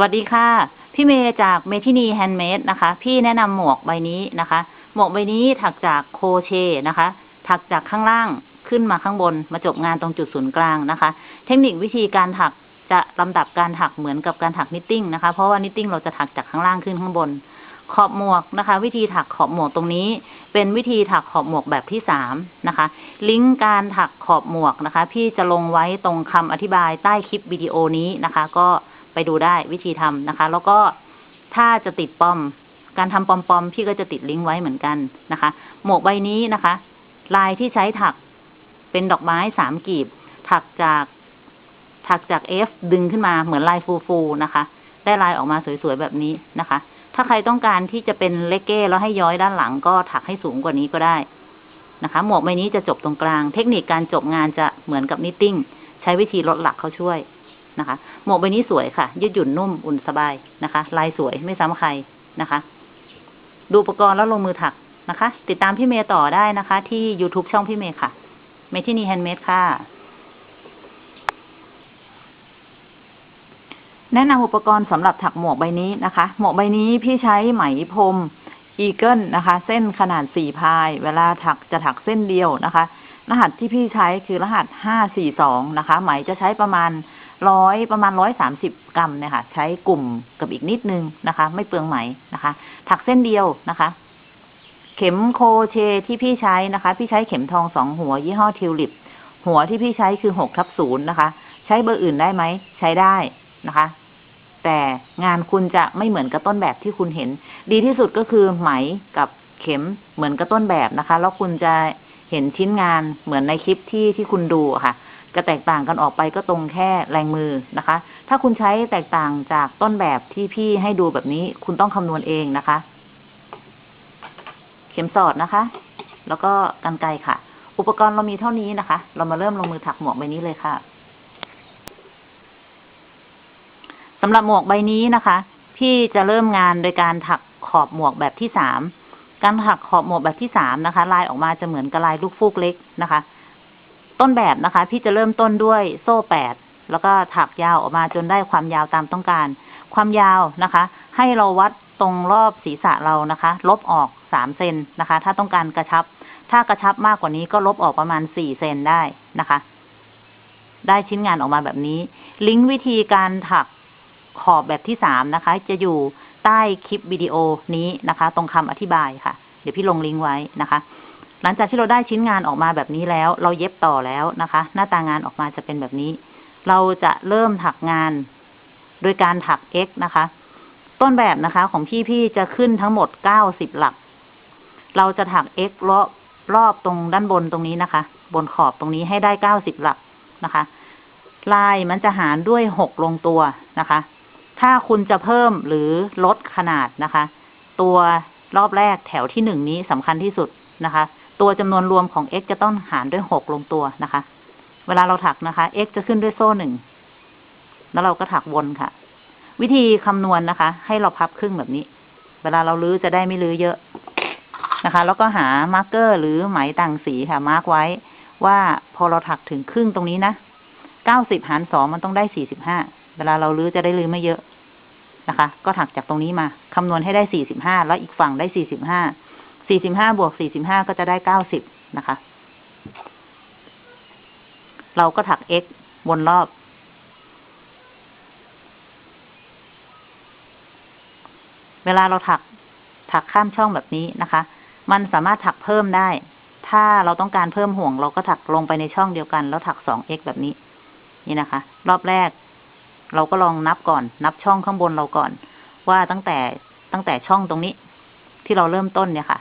วัสดีค่ะ พี่เมย์จากเมทินีแฮนด์เมดนะคะ พี่แนะนำหมวกใบนี้นะคะ หมวกใบนี้ถักจากโคเชนะคะ ถักจากข้างล่างขึ้นมาข้างบน มาจบงานตรงจุดศูนย์กลางนะคะ เทคนิควิธีการถักจะลำดับการถักเหมือนกับการถักนิตติ้งนะคะ เพราะว่านิตติ้งเราจะถักจากข้างล่างขึ้นข้างบน ขอบหมวกนะคะ วิธีถักขอบหมวกตรงนี้ เป็นวิธีถักขอบหมวกแบบที่สามนะคะ ลิงก์การถักขอบหมวกนะคะ พี่จะลงไว้ตรงคำอธิบายใต้คลิปวิดีโอนี้นะคะ ก็ ไปดูได้วิธีทำนะคะ แล้วก็ถ้าจะติดปอม การทำปอมปอมๆพี่ก็จะติดลิงก์ไว้เหมือนกันนะคะ หมวกใบนี้นะคะ ลายที่ใช้ถักเป็นดอกไม้สามกีบ ถักจากถักจากเอฟดึงขึ้นมาเหมือนลายฟูฟูๆนะคะ ได้ลายออกมาสวยๆแบบนี้นะคะ ถ้าใครต้องการที่จะเป็นเลกเก้แล้วให้ย้อยด้านหลังก็ถักให้สูงกว่านี้ก็ได้นะคะ หมวกใบนี้จะจบตรงกลาง เทคนิคการจบงานจะเหมือนกับนิตติ้ง ใช้วิธีลดหลักเขาช่วย นะคะ หมวกใบนี้สวยค่ะ ยืดหยุ่นนุ่มอุ่นสบายนะคะ ลายสวยไม่ซ้ำใครนะคะ ดูอุปกรณ์แล้วลงมือถักนะคะ ติดตามพี่เมย์ต่อได้นะคะ ที่ YouTube ช่องพี่เมย์ค่ะ เมทินีแฮนด์เมดค่ะ แนะนำอุปกรณ์สำหรับถักหมวกใบนี้นะคะ หมวกใบนี้พี่ใช้ไหมพรมอีเกิลนะคะ เส้นขนาดสี่พาย เวลาถักจะถักเส้นเดียวนะคะ รหัสที่พี่ใช้คือรหัสห้าสี่สองนะคะ ไหมจะใช้ประมาณ ร้อยประมาณร้อยสามสิบกรัมเนี่ยค่ะ ใช้กลุ่มกับอีกนิดนึงนะคะ ไม่เปลืองไหมนะคะ ถักเส้นเดียวนะคะ เข็มโคเชที่พี่ใช้นะคะ พี่ใช้เข็มทองสองหัว ยี่ห้อทิวลิป หัวที่พี่ใช้คือหกทับศูนย์นะคะ ใช้เบอร์อื่นได้ไหม ใช้ได้นะคะ แต่งานคุณจะไม่เหมือนกับต้นแบบที่คุณเห็น ดีที่สุดก็คือไหมกับเข็มเหมือนกับต้นแบบนะคะ แล้วคุณจะเห็นชิ้นงานเหมือนในคลิปที่ที่คุณดูค่ะ จะแตกต่างกันออกไปก็ตรงแค่แรงมือนะคะ ถ้าคุณใช้แตกต่างจากต้นแบบที่พี่ให้ดูแบบนี้ คุณต้องคำนวณเองนะคะ เข็มสอดนะคะ แล้วก็กันไกรค่ะ อุปกรณ์เรามีเท่านี้นะคะ เรามาเริ่มลงมือถักหมวกใบนี้เลยค่ะสำหรับหมวกใบนี้นะคะ พี่จะเริ่มงานโดยการถักขอบหมวกแบบที่สามการถักขอบหมวกแบบที่สามนะคะ ลายออกมาจะเหมือนกับลายลูกฟูกเล็กนะคะ ต้นแบบนะคะ พี่จะเริ่มต้นด้วยโซ่แปดแล้วก็ถักยาวออกมาจนได้ความยาวตามต้องการ ความยาวนะคะ ให้เราวัดตรงรอบศีรษะเรานะคะ ลบออกสามเซนนะคะ ถ้าต้องการกระชับ ถ้ากระชับมากกว่านี้ก็ลบออกประมาณสี่เซนได้นะคะ ได้ชิ้นงานออกมาแบบนี้ ลิงก์วิธีการถักขอบแบบที่สามนะคะ จะอยู่ใต้คลิปวิดีโอนี้นะคะ ตรงคำอธิบายค่ะ เดี๋ยวพี่ลงลิงก์ไว้นะคะ หลังจากที่เราได้ชิ้นงานออกมาแบบนี้แล้ว เราเย็บต่อแล้วนะคะ หน้าตางานออกมาจะเป็นแบบนี้ เราจะเริ่มถักงาน โดยการถัก x นะคะ ต้นแบบนะคะของพี่พี่จะขึ้นทั้งหมดเก้าสิบหลัก เราจะถัก x รอบรอบตรงด้านบนตรงนี้นะคะ บนขอบตรงนี้ให้ได้เก้าสิบหลักนะคะ ลายมันจะหารด้วยหกลงตัวนะคะ ถ้าคุณจะเพิ่มหรือลดขนาดนะคะ ตัวรอบแรกแถวที่หนึ่งนี้สำคัญที่สุดนะคะ ตัวจำนวนรวมของ x จะต้องหารด้วยหกลงตัวนะคะ เวลาเราถักนะคะ x จะขึ้นด้วยโซ่หนึ่ง แล้วเราก็ถักวนค่ะ วิธีคำนวณนะคะ ให้เราพับครึ่งแบบนี้ เวลาเราลื้อจะได้ไม่ลื้อเยอะนะคะ แล้วก็หามาร์กเกอร์หรือไหมต่างสีค่ะ มาร์กไว้ว่าพอเราถักถึงครึ่งตรงนี้นะเก้าสิบหารสองมันต้องได้สี่สิบห้า เวลาเราลื้อจะได้ลื้อไม่เยอะนะคะ ก็ถักจากตรงนี้มา คำนวณให้ได้สี่สิบห้า แล้วอีกฝั่งได้สี่สิบห้า สี่สิบห้าบวกสี่สิบห้าก็จะได้เก้าสิบนะคะ เราก็ถัก x วนรอบ เวลาเราถักถักข้ามช่องแบบนี้นะคะ มันสามารถถักเพิ่มได้ ถ้าเราต้องการเพิ่มห่วง เราก็ถักลงไปในช่องเดียวกัน แล้วถักสอง x แบบนี้ นี่นะคะ รอบแรก เราก็ลองนับก่อน นับช่องข้างบนเราก่อน ว่าตั้งแต่ตั้งแต่ช่องตรงนี้ ที่เราเริ่มต้นเนี่ยค่ะ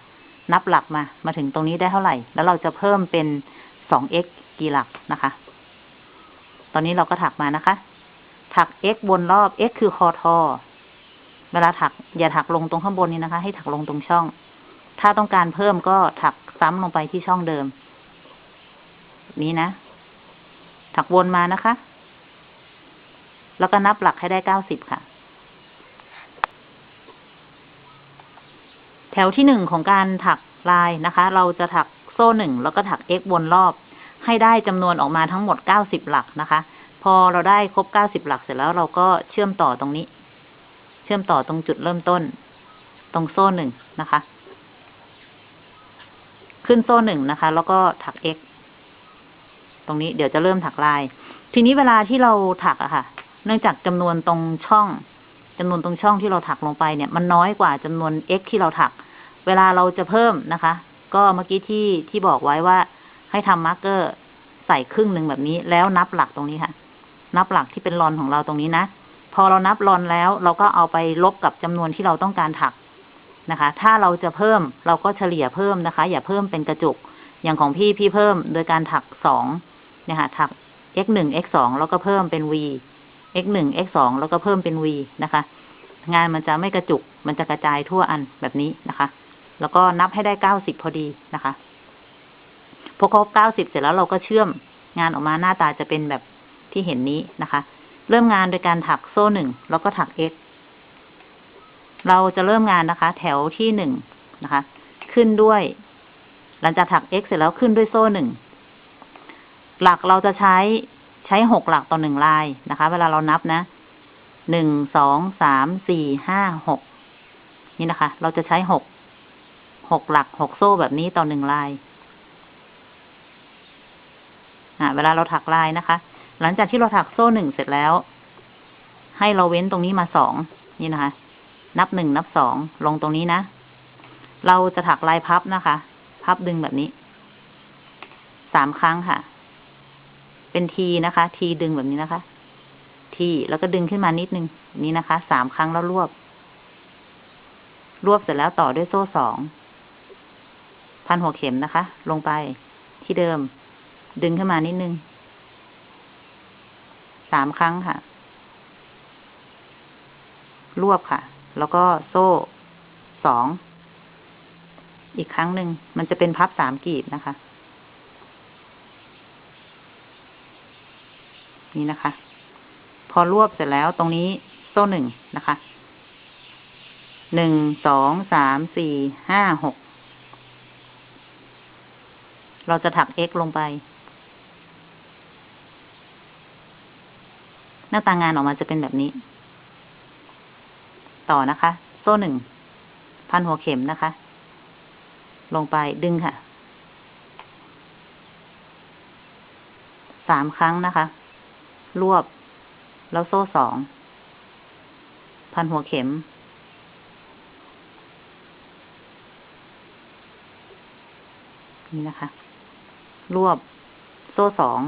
นับหลักมา มาถึงตรงนี้ได้เท่าไหร่ แล้วเราจะเพิ่มเป็นสอง x กี่หลักนะคะ ตอนนี้เราก็ถักมานะคะ ถัก x บนรอบ x คือคอทอ เวลาถัก อย่าถักลงตรงข้างบนนี้นะคะ ให้ถักลงตรงช่อง ถ้าต้องการเพิ่มก็ถักซ้ำลงไปที่ช่องเดิม นี้นะ ถักวนมานะคะ แล้วก็นับหลักให้ได้เก้าสิบค่ะ ถวที่หนึ่งของการถักลายนะคะ เราจะถักโซ่หนึ่งแล้วก็ถัก x วนรอบ ให้ได้จำนวนออกมาทั้งหมดเก้าสิบหลักนะคะ พอเราได้ครบเก้าสิบหลักเสร็จแล้วเราก็เชื่อมต่อตรงนี้ เชื่อมต่อตรงจุดเริ่มต้น ตรงโซ่หนึ่งนะคะ ขึ้นโซ่หนึ่งนะคะ แล้วก็ถัก x ตรงนี้เดี๋ยวจะเริ่มถักลาย ทีนี้เวลาที่เราถักอะค่ะ เนื่องจากจำนวนตรงช่องจำนวนตรงช่องที่เราถักลงไปเนี่ย มันน้อยกว่าจำนวน x ที่เราถัก เวลาเราจะเพิ่มนะคะ ก็เมื่อกี้ที่ที่บอกไว้ว่าให้ทำมาร์กเกอร์ใส่ครึ่งหนึ่งแบบนี้ แล้วนับหลักตรงนี้ค่ะ นับหลักที่เป็นรอนของเราตรงนี้นะ พอเรานับรอนแล้ว เราก็เอาไปลบกับจำนวนที่เราต้องการถักนะคะ ถ้าเราจะเพิ่มเราก็เฉลี่ยเพิ่มนะคะ อย่าเพิ่มเป็นกระจุก อย่างของพี่พี่เพิ่มโดยการถักสองนี่ยค่ะถัก x หนึ่ง x สองแล้วก็เพิ่มเป็น v x หนึ่ง x สองแล้วก็เพิ่มเป็น v นะคะ งานมันจะไม่กระจุก มันจะกระจายทั่วอันแบบนี้นะคะ แล้วก็นับให้ได้เก้าสิบพอดีนะคะพอครบเก้าสิบเสร็จแล้วเราก็เชื่อมงานออกมาหน้าตาจะเป็นแบบที่เห็นนี้นะคะ เริ่มงานโดยการถักโซ่หนึ่งแล้วก็ถัก x เราจะเริ่มงานนะคะ แถวที่หนึ่งนะคะ ขึ้นด้วย หลังจากถัก x เสร็จแล้วขึ้นด้วยโซ่หนึ่งหลักเราจะใช้ใช้หกหลักต่อหนึ่งลายนะคะ เวลาเรานับนะหนึ่งสองสามสี่ห้าหกนี่นะคะ เราจะใช้หก หกหลักหกโซ่แบบนี้ต่อหนึ่งลายเวลาเราถักลายนะคะ หลังจากที่เราถักโซ่หนึ่งเสร็จแล้ว ให้เราเว้นตรงนี้มาสองนี่นะคะ นับหนึ่งนับสองลงตรงนี้นะ เราจะถักลายพับนะคะ พับดึงแบบนี้สามครั้งค่ะ เป็นทีนะคะ ทีดึงแบบนี้นะคะ ทีแล้วก็ดึงขึ้นมานิดนึงนี้นะคะสามครั้งแล้วรวบ รวบเสร็จแล้วต่อด้วยโซ่สอง พันหัวเข็มนะคะ ลงไปที่เดิม ดึงขึ้นมานิดนึงสามครั้งค่ะ รวบค่ะ แล้วก็โซ่สอง อีกครั้งหนึ่ง มันจะเป็นพับสามกีบนะคะ นี่นะคะ พอรวบเสร็จแล้วตรงนี้โซ่หนึ่งนะคะ หนึ่ง สอง สาม สี่ ห้า หก เราจะถัก x ลงไป หน้าตางานออกมาจะเป็นแบบนี้ ต่อนะคะ โซ่หนึ่ง พันหัวเข็มนะคะ ลงไปดึงค่ะ สามครั้งนะคะ รวบ แล้วโซ่สอง พันหัวเข็มนี่นะคะ รวบ โซ่สอง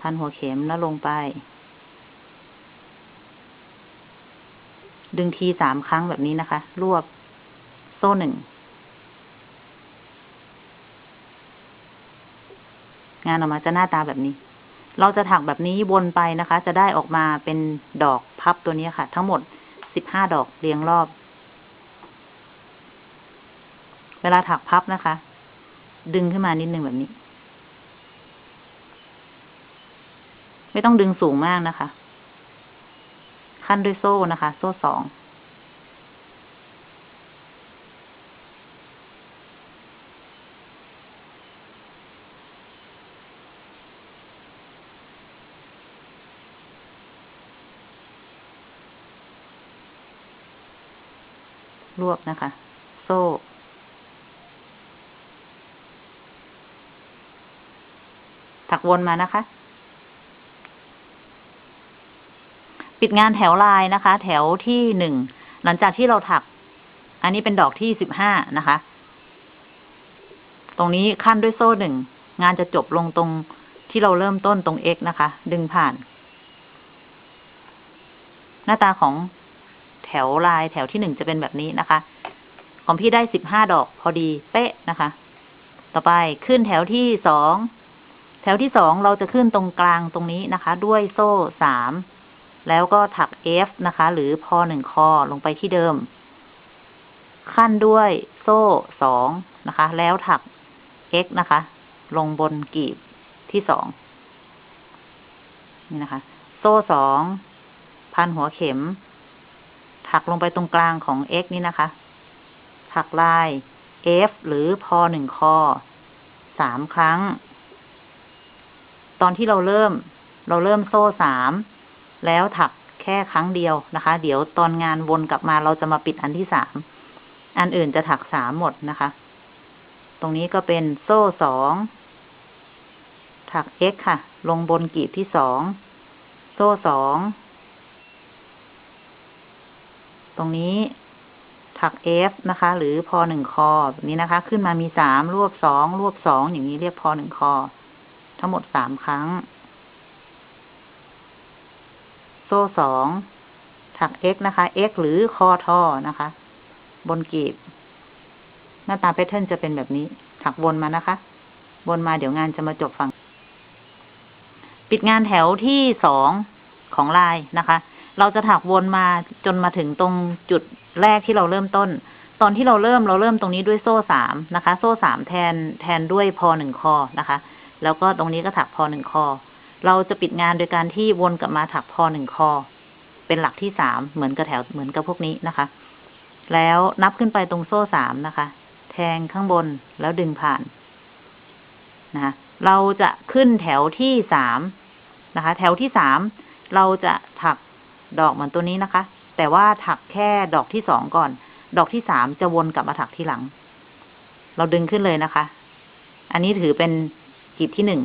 พันหัวเข็มแล้วลงไป ดึงทีสามครั้งแบบนี้นะคะ รวบ โซ่หนึ่ง งานออกมาจะหน้าตาแบบนี้ เราจะถักแบบนี้วนไปนะคะ จะได้ออกมาเป็นดอกพับตัวนี้ค่ะ ทั้งหมดสิบห้าดอกเรียงรอบ เวลาถักพับนะคะ ดึงขึ้นมานิดนึงแบบนี้ ไม่ต้องดึงสูงมากนะคะ ขั้นด้วยโซ่นะคะ โซ่สองรวบนะคะ โซ่ักวนมานะคะ ปิดงานแถวลายนะคะ แถวที่หนึ่งหลังจากที่เราถัก อันนี้เป็นดอกที่สิบห้านะคะ ตรงนี้ขั้นด้วยโซ่หนึ่งงานจะจบลงตรงที่เราเริ่มต้นตรง x นะคะ ดึงผ่าน หน้าตาของแถวลายแถวที่หนึ่งจะเป็นแบบนี้นะคะ ของพี่ได้สิบห้าดอกพอดีเป๊ะนะคะ ต่อไปขึ้นแถวที่สอง แถวที่สองเราจะขึ้นตรงกลางตรงนี้นะคะ ด้วยโซ่สามแล้วก็ถัก F นะคะ หรือพอหนึ่งคอลงไปที่เดิม ขั้นด้วยโซ่สองนะคะ แล้วถัก X นะคะ ลงบนกีบที่สองนี่นะคะ โซ่สองพันหัวเข็ม ถักลงไปตรงกลางของ x นี่นะคะ ถักลาย f หรือพอหนึ่งคอสามครั้ง ตอนที่เราเริ่ม เราเริ่มโซ่สามแล้วถักแค่ครั้งเดียวนะคะ เดี๋ยวตอนงานวนกลับมาเราจะมาปิดอันที่สามอันอื่นจะถักสามหมดนะคะ ตรงนี้ก็เป็นโซ่สองถัก x ค่ะ ลงบนกีบที่สองโซ่สองตรงนี้ถัก f นะคะ หรือพอหนึ่งคอแบบนี้นะคะ ขึ้นมามีสามรวบสองรวบสองอย่างนี้เรียกพอหนึ่งคอ ทั้งหมดสามครั้ง โซ่สองถัก x นะคะ x หรือคอท่อนะคะ บนกีบ หน้าตาแพทเทิร์นจะเป็นแบบนี้ ถักวนมานะคะ วนมาเดี๋ยวงานจะมาจบฝั่ง ปิดงานแถวที่สองของลายนะคะ เราจะถักวนมาจนมาถึงตรงจุดแรกที่เราเริ่มต้น ตอนที่เราเริ่มเราเริ่มตรงนี้ด้วยโซ่สามนะคะ โซ่สามแทนแทนด้วยพอหนึ่งคอนะคะ แล้วก็ตรงนี้ก็ถักพอหนึ่งคอ เราจะปิดงานโดยการที่วนกลับมาถักพอหนึ่งคอ เป็นหลักที่สามเหมือนกับแถวเหมือนกับพวกนี้นะคะ แล้วนับขึ้นไปตรงโซ่สามนะคะ แทงข้างบนแล้วดึงผ่านนะคะเราจะขึ้นแถวที่สามนะคะ แถวที่สามเราจะถักดอกเหมือนตัวนี้นะคะ แต่ว่าถักแค่ดอกที่สองก่อน ดอกที่สามจะวนกลับมาถักที่หลัง เราดึงขึ้นเลยนะคะ อันนี้ถือเป็น กีบที่หนึ่ง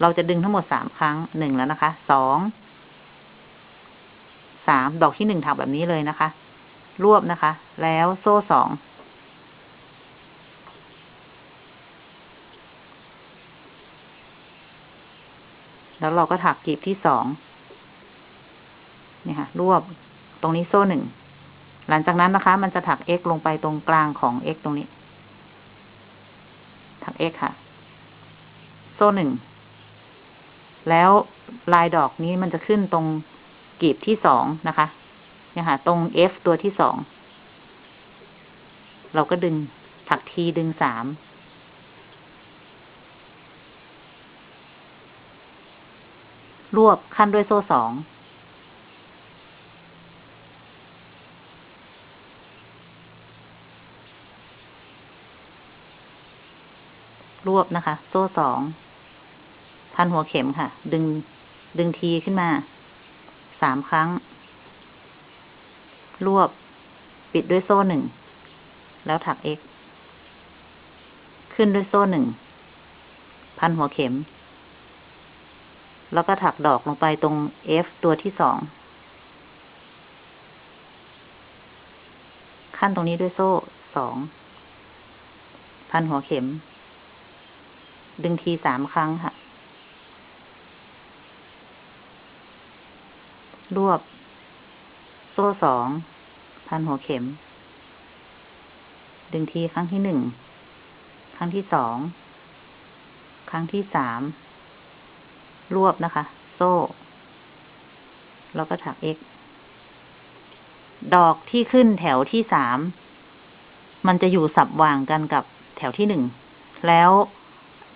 เราจะดึงทั้งหมดสามครั้งหนึ่งแล้วนะคะ สอง สาม ดอกที่หนึ่งถักแบบนี้เลยนะคะ รวบนะคะ แล้วโซ่สอง แล้วเราก็ถักกีบที่สอง นี่ค่ะ รวบ ตรงนี้โซ่หนึ่ง หลังจากนั้นนะคะ มันจะถัก x ลงไปตรงกลางของ x ตรงนี้ ถัก x ค่ะ โซ่หนึ่ง แล้วลายดอกนี้มันจะขึ้นตรงกีบที่สองนะคะเนี่ยค่ะ ตรง F ตัวที่สอง เราก็ดึงถักทีดึงสาม รวบขั้นด้วยโซ่สอง รวบนะคะ โซ่สอง พันหัวเข็มค่ะ ดึงดึงทีขึ้นมา สามครั้ง รวบ ปิดด้วยโซ่หนึ่ง แล้วถัก x ขึ้นด้วยโซ่หนึ่ง พันหัวเข็ม แล้วก็ถักดอกลงไปตรง f ตัวที่สอง ขั้นตรงนี้ด้วยโซ่สอง พันหัวเข็ม ดึงทีสามครั้งค่ะ รวบ โซ่สอง พันหัวเข็ม ดึงทีครั้งที่หนึ่ง ครั้งที่สอง ครั้งที่สาม รวบนะคะ โซ่ แล้วก็ถัก x ดอกที่ขึ้นแถวที่สาม มันจะอยู่สับวางกันกับแถวที่หนึ่ง แล้ว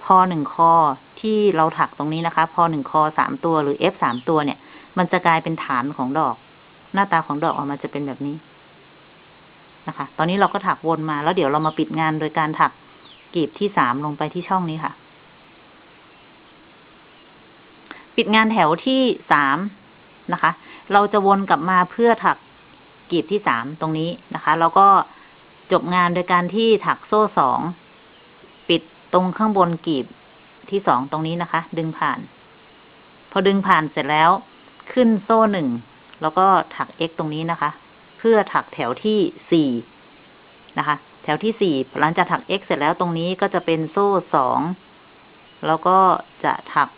พอหนึ่งคอที่เราถักตรงนี้นะคะ พอหนึ่งคอสามตัวหรือ f สามตัวเนี่ย มันจะกลายเป็นฐานของดอก หน้าตาของดอกออกมาจะเป็นแบบนี้นะคะ ตอนนี้เราก็ถักวนมาแล้วเดี๋ยวเรามาปิดงานโดยการถักกลีบที่สามลงไปที่ช่องนี้ค่ะ ปิดงานแถวที่สามนะคะ เราจะวนกลับมาเพื่อถักกลีบที่สามตรงนี้นะคะ แล้วก็จบงานโดยการที่ถักโซ่สอง ปิด ตรงข้างบนกีบที่สองตรงนี้นะคะ ดึงผ่าน พอดึงผ่านเสร็จแล้ว ขึ้นโซ่หนึ่งแล้วก็ถัก x ตรงนี้นะคะ เพื่อถักแถวที่สี่นะคะ แถวที่สี่หลังจากถัก x เสร็จแล้วตรงนี้ก็จะเป็นโซ่สองแล้วก็จะถัก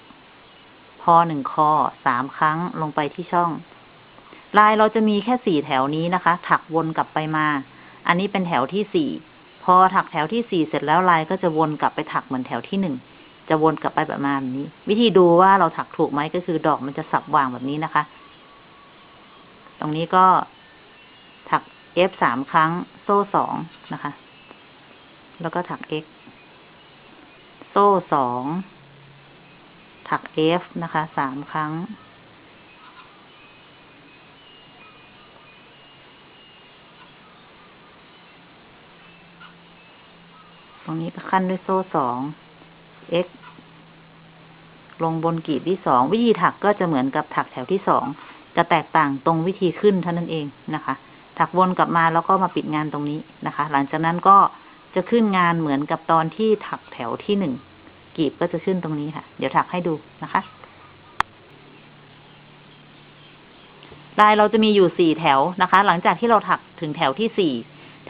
พอหนึ่งคอสามครั้งลงไปที่ช่อง ลายเราจะมีแค่สี่แถวนี้นะคะ ถักวนกลับไปมา อันนี้เป็นแถวที่สี่ อถักแถวที่สี่เสร็จแล้วลายก็จะวนกลับไปถักเหมือนแถวที่หนึ่งจะวนกลับไปแบบมาแบบนี้ วิธีดูว่าเราถักถูกไหมก็คือดอกมันจะสับวางแบบนี้นะคะ ตรงนี้ก็ถัก F สามครั้ง โซ่สองนะคะ แล้วก็ถัก X โซ่สองถัก F นะคะสามครั้ง ตรงนี้ก็ขั้นด้วยโซ่สอง x ลงบนกีบที่สอง วิธีถักก็จะเหมือนกับถักแถวที่สองจะแตกต่างตรงวิธีขึ้นเท่านั้นเองนะคะ ถักวนกลับมาแล้วก็มาปิดงานตรงนี้นะคะ หลังจากนั้นก็จะขึ้นงานเหมือนกับตอนที่ถักแถวที่หนึ่งกีบก็จะขึ้นตรงนี้ค่ะ เดี๋ยวถักให้ดูนะคะลายเราจะมีอยู่สี่แถวนะคะ หลังจากที่เราถักถึงแถวที่สี่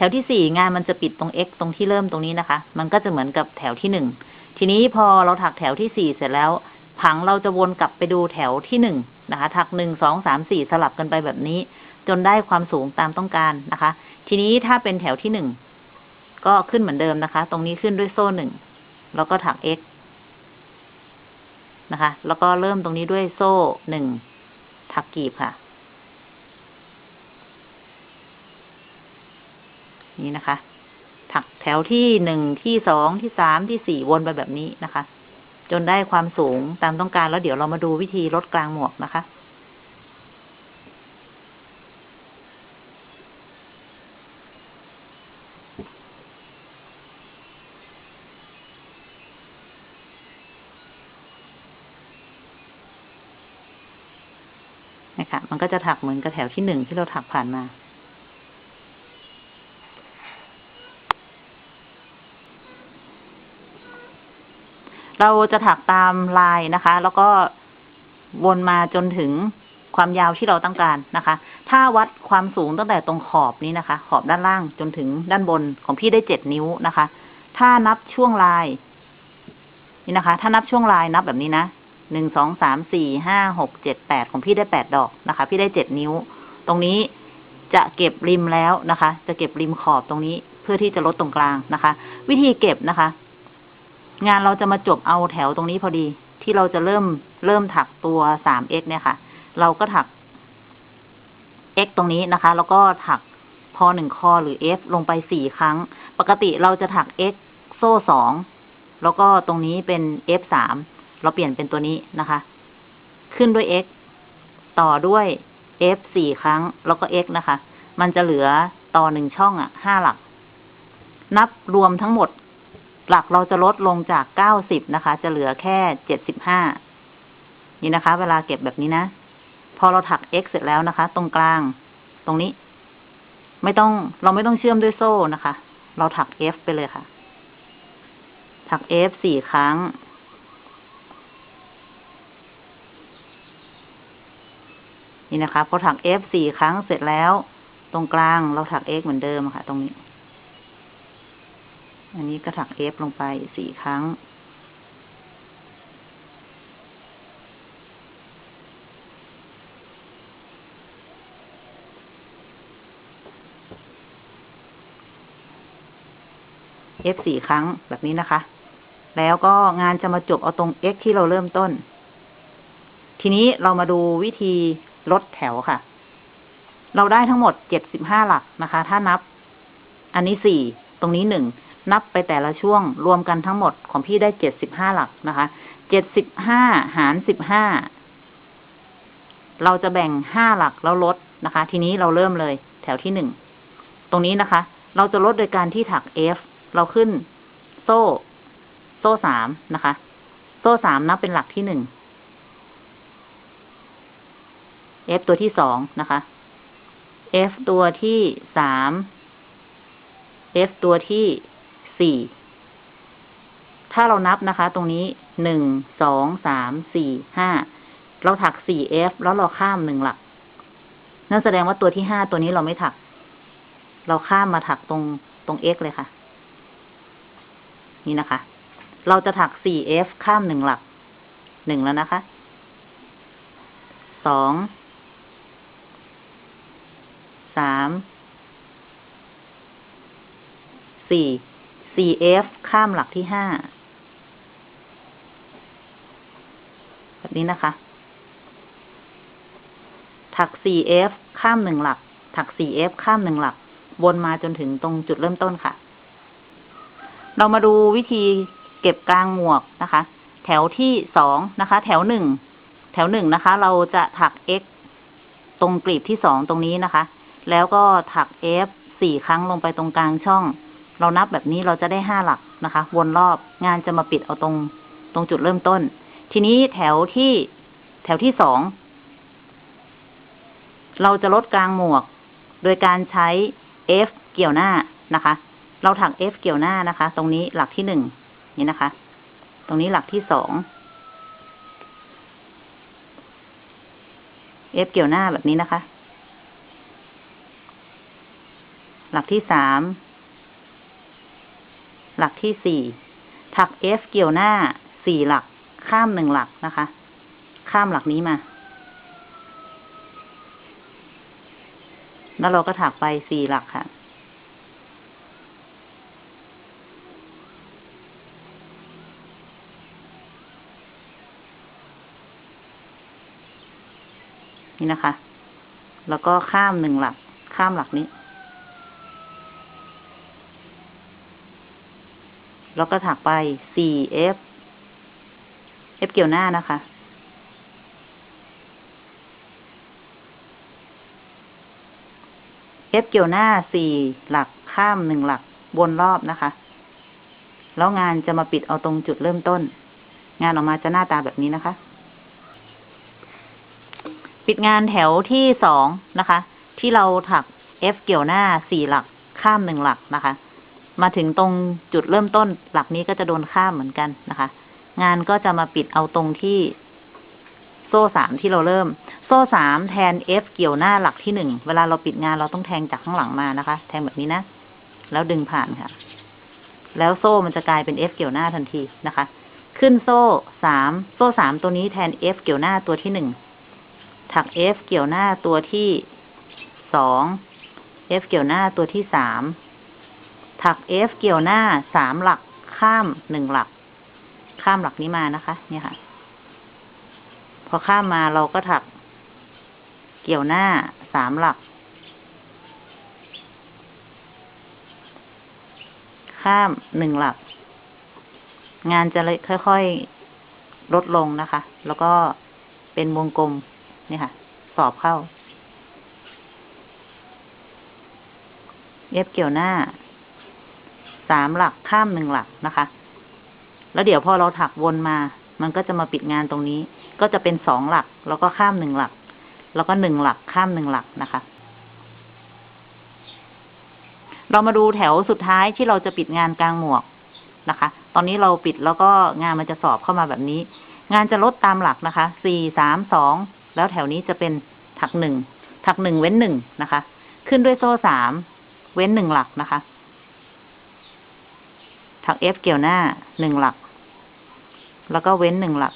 ถวที่สี่งานมันจะปิดตรง x ตรงที่เริ่มตรงนี้นะคะ มันก็จะเหมือนกับแถวที่หนึ่ง ทีนี้พอเราถักแถวที่สี่เสร็จแล้ว ผังเราจะวนกลับไปดูแถวที่หนึ่งนะคะ ถักหนึ่งสองสามสี่สลับกันไปแบบนี้ จนได้ความสูงตามต้องการนะคะ ทีนี้ถ้าเป็นแถวที่หนึ่งก็ขึ้นเหมือนเดิมนะคะ ตรงนี้ขึ้นด้วยโซ่หนึ่ง แล้วก็ถัก x นะคะ แล้วก็เริ่มตรงนี้ด้วยโซ่หนึ่ง ถักกีบค่ะ นี่นะคะ ถักแถวที่หนึ่งที่สองที่สามที่สี่วนไปแบบนี้นะคะ จนได้ความสูงตามต้องการแล้วเดี๋ยวเรามาดูวิธีลดกลางหมวกนะคะนะคะมันก็จะถักเหมือนกับแถวที่หนึ่งที่เราถักผ่านมา เราจะถักตามลายนะคะ แล้วก็วนมาจนถึงความยาวที่เราต้องการนะคะ ถ้าวัดความสูงตั้งแต่ตรงขอบนี้นะคะ ขอบด้านล่างจนถึงด้านบนของพี่ได้เจ็ดนิ้วนะคะ ถ้านับช่วงลาย นี่นะคะ ถ้านับช่วงลายนับแบบนี้นะหนึ่งสองสามสี่ห้าหกเจ็ดแปดของพี่ได้แปดดอกนะคะ พี่ได้เจ็ดนิ้ว ตรงนี้จะเก็บริมแล้วนะคะ จะเก็บริมขอบตรงนี้ เพื่อที่จะลดตรงกลางนะคะ วิธีเก็บนะคะ งานเราจะมาจบเอาแถวตรงนี้พอดี ที่เราจะเริ่มเริ่มถักตัวสาม x เนี่ยค่ะ เราก็ถัก x ตรงนี้นะคะ แล้วก็ถักพอหนึ่งคอหรือ f ลงไปสี่ครั้ง ปกติเราจะถัก x โซ่สองแล้วก็ตรงนี้เป็น f สามเราเปลี่ยนเป็นตัวนี้นะคะ ขึ้นด้วย x ต่อด้วย f สี่ครั้ง แล้วก็ x นะคะ มันจะเหลือต่อหนึ่งช่องอะห้าหลัก นับรวมทั้งหมด หลักเราจะลดลงจากเก้าสิบนะคะ จะเหลือแค่เจ็ดสิบห้านี่นะคะ เวลาเก็บแบบนี้นะ พอเราถัก x เสร็จแล้วนะคะ ตรงกลาง ตรงนี้ ไม่ต้องเราไม่ต้องเชื่อมด้วยโซ่นะคะ เราถัก f ไปเลยค่ะ ถัก f สี่ครั้ง นี่นะคะ พอถัก f สี่ครั้งเสร็จแล้ว ตรงกลางเราถัก x เหมือนเดิมค่ะ ตรงนี้ อันนี้ก็ถัก f ลงไปสี่ครั้ง f สี่ครั้งแบบนี้นะคะ แล้วก็งานจะมาจบเอาตรง x ที่เราเริ่มต้น ทีนี้เรามาดูวิธีลดแถวค่ะ เราได้ทั้งหมดเจ็ดสิบห้าหลักนะคะ ถ้านับ อันนี้สี่ ตรงนี้หนึ่ง นับไปแต่ละช่วง รวมกันทั้งหมดของพี่ได้เจ็ดสิบห้าหลักนะคะเจ็ดสิบห้าหารสิบห้าเราจะแบ่งห้าหลักแล้วลดนะคะ ทีนี้เราเริ่มเลย แถวที่หนึ่งตรงนี้นะคะ เราจะลดโดยการที่ถัก F เราขึ้นโซ่ โซ่สามนะคะ โซ่สามนับเป็นหลักที่หนึ่ง F ตัวที่สองนะคะ F ตัวที่สาม F ตัวที่ สี่ ถ้าเรานับนะคะ ตรงนี้หนึ่งสองสามสี่ห้าเราถักสี่ F แล้วเราข้ามหนึ่งหลัก นั่นแสดงว่าตัวที่ห้าตัวนี้เราไม่ถัก เราข้ามมาถักตรงตรง X เลยค่ะ นี่นะคะ เราจะถัก 4F ข้ามหนึ่งหลักหนึ่งแล้วนะคะสองสามสี่ 4F ข้ามหลักที่ห้าแบบนี้นะคะ ถัก 4F ข้ามหนึ่งหลัก ถัก 4F ข้ามหนึ่งหลัก วนมาจนถึงตรงจุดเริ่มต้นค่ะ เรามาดูวิธีเก็บกลางหมวกนะคะ แถวที่สองนะคะ แถวหนึ่ง แถวหนึ่งนะคะ เราจะถัก x ตรงกลีบที่สองตรงนี้นะคะ แล้วก็ถัก f สี่ครั้งลงไปตรงกลางช่อง เรานับแบบนี้เราจะได้ห้าหลักนะคะ วนรอบงานจะมาปิดเอาตรงตรงจุดเริ่มต้น ทีนี้แถวที่แถวที่สอง เราจะลดกลางหมวก โดยการใช้ F เกี่ยวหน้านะคะ เราถัก F เกี่ยวหน้านะคะ ตรงนี้หลักที่หนึ่งนี่นะคะ ตรงนี้หลักที่สอง F เกี่ยวหน้าแบบนี้นะคะ หลักที่สาม หลักที่สี่ถัก F เกี่ยวหน้าสี่หลัก ข้ามหนึ่งหลักนะคะ ข้ามหลักนี้มา แล้วเราก็ถักไปสี่หลักค่ะนี่นะคะ แล้วก็ข้ามหนึ่งหลัก ข้ามหลักนี้ แล้วก็ถักไป 4F F เกี่ยวหน้านะคะ F เกี่ยวหน้า 4 หลักข้ามหนึ่งหลักวนรอบนะคะ แล้วงานจะมาปิดเอาตรงจุดเริ่มต้น งานออกมาจะหน้าตาแบบนี้นะคะ ปิดงานแถวที่สองนะคะ ที่เราถัก F เกี่ยวหน้า 4 หลักข้ามหนึ่งหลักนะคะ มาถึงตรงจุดเริ่มต้น หลักนี้ก็จะโดนข้ามเหมือนกันนะคะ งานก็จะมาปิดเอาตรงที่ โซ่สามที่เราเริ่ม โซ่สามแทน F เกี่ยวหน้าหลักที่หนึ่ง เวลาเราปิดงานเราต้องแทงจากข้างหลังมานะคะ แทงแบบนี้นะ แล้วดึงผ่านค่ะ แล้วโซ่มันจะกลายเป็น F เกี่ยวหน้าทันทีนะคะ ขึ้นโซ่สามโซ่สามตัวนี้แทน F เกี่ยวหน้าตัวที่หนึ่งถัก F เกี่ยวหน้าตัวที่สอง F เกี่ยวหน้าตัวที่สาม ถัก F เกี่ยวหน้าสามหลักข้ามหนึ่งหลัก ข้ามหลักนี้มานะคะ เนี่ยค่ะ พอข้ามมาเราก็ถัก เกี่ยวหน้าสามหลัก ข้ามหนึ่งหลัก งานจะค่อยๆลดลงนะคะ แล้วก็เป็นวงกลมนี่ค่ะ สอบเข้า เย็บเกี่ยวหน้า สามหลักข้ามหนึ่งหลักนะคะ แล้วเดี๋ยวพอเราถักวนมา มันก็จะมาปิดงานตรงนี้ ก็จะเป็นสองหลัก แล้วก็ข้ามหนึ่งหลัก แล้วก็หนึ่งหลักข้ามหนึ่งหลักนะคะ เรามาดูแถวสุดท้ายที่เราจะปิดงานกลางหมวกนะคะ ตอนนี้เราปิดแล้วก็งานมันจะสอบเข้ามาแบบนี้ งานจะลดตามหลักนะคะสี่สามสองแล้วแถวนี้จะเป็นถักหนึ่งถักหนึ่งเว้นหนึ่งนะคะ ขึ้นด้วยโซ่สามเว้นหนึ่งหลักนะคะ ถัก F เกี่ยวหน้าหนึ่งหลัก แล้วก็เว้นหนึ่งหลัก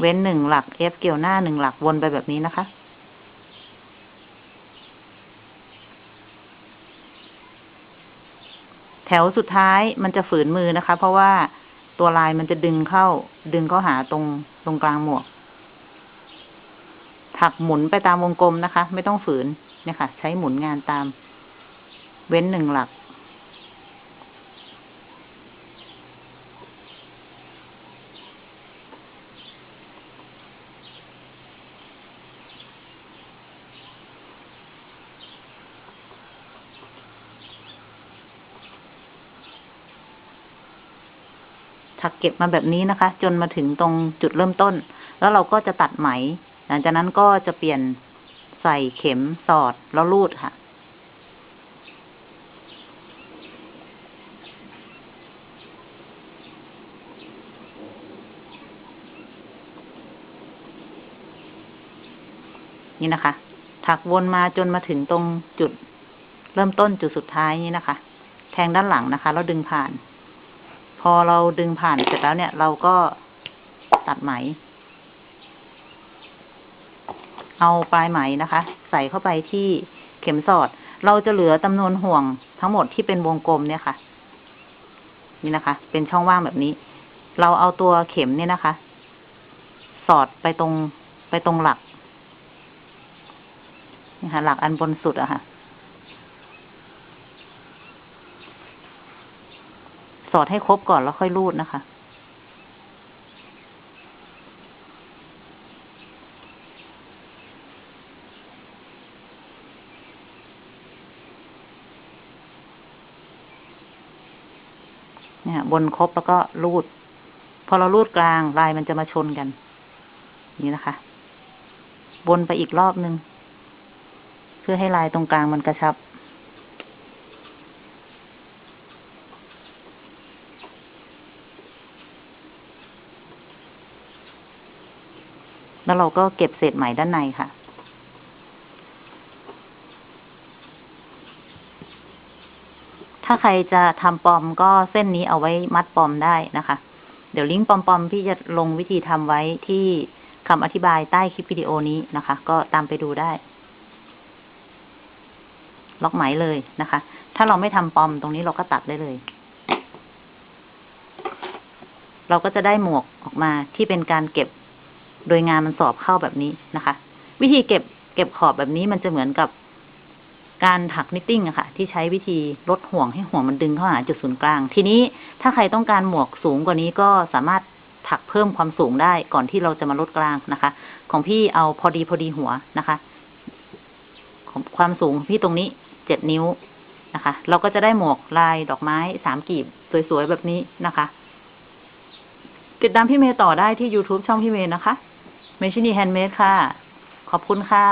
เว้นหนึ่งหลัก F เกี่ยวหน้าหนึ่งหลักวนไปแบบนี้นะคะ แถวสุดท้ายมันจะฝืนมือนะคะ เพราะว่าตัวลายมันจะดึงเข้า ดึงเข้าหาตรงตรงกลางหมวก ถักหมุนไปตามวงกลมนะคะ ไม่ต้องฝืน เนี่ยค่ะ ใช้หมุนงานตาม เว้นหนึ่งหลัก ถักเก็บมาแบบนี้นะคะ จนมาถึงตรงจุดเริ่มต้น แล้วเราก็จะตัดไหม หลังจากนั้นก็จะเปลี่ยน ใส่เข็มสอดแล้วรูดค่ะ นี่นะคะ ถักวนมาจนมาถึงตรงจุด เริ่มต้นจุดสุดท้ายนี้นะคะ แทงด้านหลังนะคะ แล้วดึงผ่าน พอเราดึงผ่านเสร็จแล้วเนี่ย เราก็ตัดไหม เอาปลายไหมนะคะ ใส่เข้าไปที่เข็มสอด เราจะเหลือจำนวนห่วงทั้งหมดที่เป็นวงกลมเนี่ยค่ะ นี่นะคะ เป็นช่องว่างแบบนี้ เราเอาตัวเข็มเนี่ยนะคะ สอดไปตรงไปตรงหลักนี่ค่ะ หลักอันบนสุดอะค่ะ สอดให้ครบก่อนแล้วค่อยรูดนะคะ นี่ยบนครบแล้วก็รูด พอเรารูดกลางลายมันจะมาชนกัน นี่นะคะวนไปอีกรอบนึง เพื่อให้ลายตรงกลางมันกระชับ แล้วเราก็เก็บเศษไหมด้านในค่ะ ถ้าใครจะทำปอมก็เส้นนี้เอาไว้มัดปอมได้นะคะ เดี๋ยวลิงก์ปอมๆพี่จะลงวิธีทำไว้ที่คำอธิบายใต้คลิปวิดีโอนี้นะคะ ก็ตามไปดูได้ ล็อกไหมเลยนะคะ ถ้าเราไม่ทำปอมตรงนี้เราก็ตัดได้เลย เราก็จะได้หมวกออกมาที่เป็นการเก็บโดยงานมันสอบเข้าแบบนี้นะคะ วิธีเก็บเก็บขอบแบบนี้มันจะเหมือนกับ การถักนิตติ้งอะค่ะ ที่ใช้วิธีลดห่วงให้ห่วงมันดึงเข้าหาจุดศูนย์กลาง ทีนี้ถ้าใครต้องการหมวกสูงกว่านี้ก็สามารถถักเพิ่มความสูงได้ก่อนที่เราจะมาลดกลางนะคะ ของพี่เอาพอดีพอดีหัวนะคะความสูงของพี่ตรงนี้เจ็ดนิ้วนะคะ เราก็จะได้หมวกลายดอกไม้สามกีบสวยๆแบบนี้นะคะติดตามพี่เมย์ต่อได้ที่ YouTube ช่องพี่เมย์นะคะเมชินีแฮนด์เมดค่ะ ขอบคุณค่ะ